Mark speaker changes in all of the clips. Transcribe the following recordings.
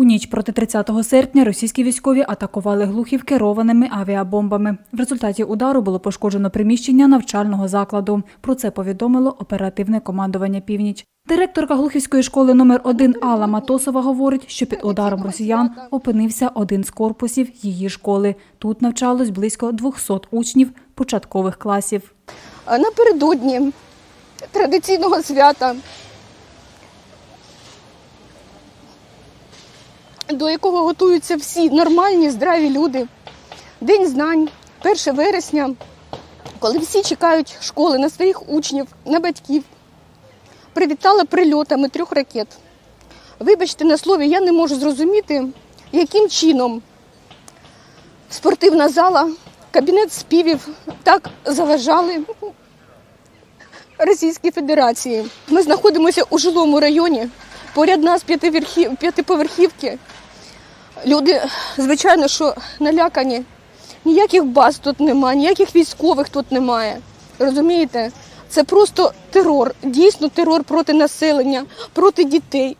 Speaker 1: У ніч проти 30 серпня російські військові атакували Глухів керованими авіабомбами. В результаті удару було пошкоджено приміщення навчального закладу. Про це повідомило оперативне командування Північ. Директорка Глухівської школи номер 1 Алла Матосова говорить, що під ударом росіян опинився один з корпусів її школи. Тут навчалось близько 200 учнів початкових класів.
Speaker 2: Напередодні традиційного свята, до якого готуються всі нормальні, здраві люди. День знань, 1 вересня, коли всі чекають школи на своїх учнів, на батьків, привітала прильотами трьох ракет. Вибачте на слові, я не можу зрозуміти, яким чином спортивна зала, кабінет співів так заважали Російській Федерації. Ми знаходимося у жилому районі, поряд нас п'ятиповерхівки. Люди, звичайно, що налякані. Ніяких баз тут немає, ніяких військових тут немає. Розумієте? Це просто терор, дійсно терор проти населення, проти дітей.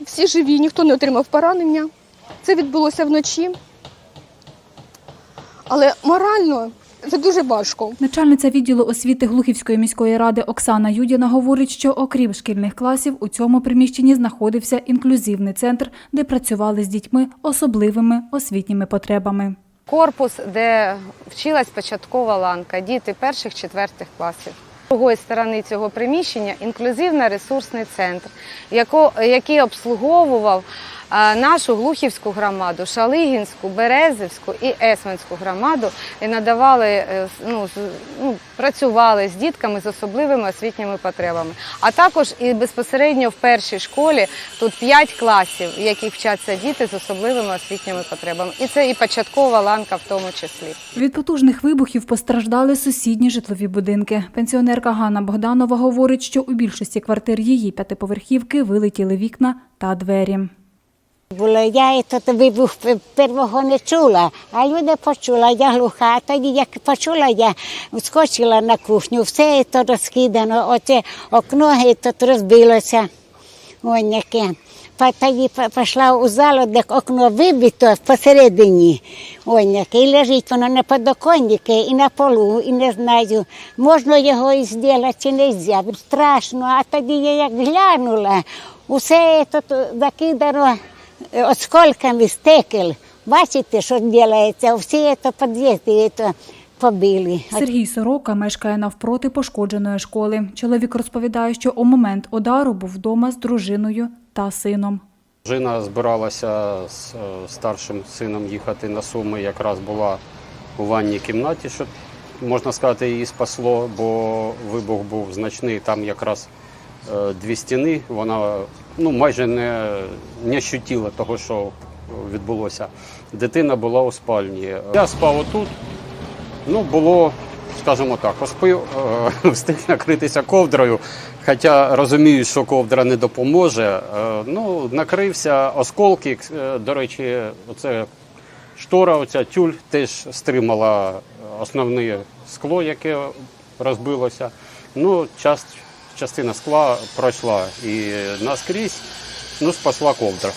Speaker 2: Всі живі, ніхто не отримав поранення. Це відбулося вночі. Але морально це дуже важко.
Speaker 1: Начальниця відділу освіти Глухівської міської ради Оксана Юдіна говорить, що окрім шкільних класів у цьому приміщенні знаходився інклюзивний центр, де працювали з дітьми особливими освітніми потребами.
Speaker 3: корпус, де вчилась початкова ланка, діти перших четвертих класів. З другої сторони цього приміщення інклюзивно-ресурсний центр, який обслуговував нашу Глухівську громаду, Шалигінську, Березівську і Есманську громаду і надавали, е, ну, ну, працювали з дітками з особливими освітніми потребами. А також і безпосередньо в першій школі тут 5 класів, в яких вчаться діти з особливими освітніми потребами. І це і початкова ланка в тому числі.
Speaker 1: Від потужних вибухів постраждали сусідні житлові будинки. Пенсіонерка Ганна Богданова говорить, що у більшості квартир її п'ятиповерхівки вилетіли вікна та двері.
Speaker 4: Було я і тут вибух п- первого не чула, а люди почула, я глуха. А тоді, як почула, я скочила на кухню, все то розкидано, оце окно і тут розбилося. Ось яке. Тоді пішла у залу, де окно вибито посередині. Ось яке. І лежить воно на подоконнику і на полу, і не знаю, можна його і зробити чи не можна. Страшно. А тоді я як глянула, усе тут закидано осколками стекол. Бачите, що робиться? Всі це під'їзди це побили.
Speaker 1: Сергій Сорока мешкає навпроти пошкодженої школи. Чоловік розповідає, що у момент удару був вдома з дружиною та сином.
Speaker 5: Жина збиралася з е, старшим сином їхати на Суми, якраз була у ванній кімнаті, що можна сказати, її спасло, бо вибух був значний. Там якраз е, дві стіни. Вона ну, майже не, не ощутила того, що відбулося. Дитина була у спальні. Я спав отут. Ну, було, скажімо так, поспив, е, встиг накритися ковдрою. Хоча розумію, що ковдра не допоможе. Е, Ну, накрився осколки. Е, До речі, оце штора, оця тюль теж стримала основне скло, яке розбилося. Ну, част, частина скла пройшла і наскрізь ну, спасла ковдра.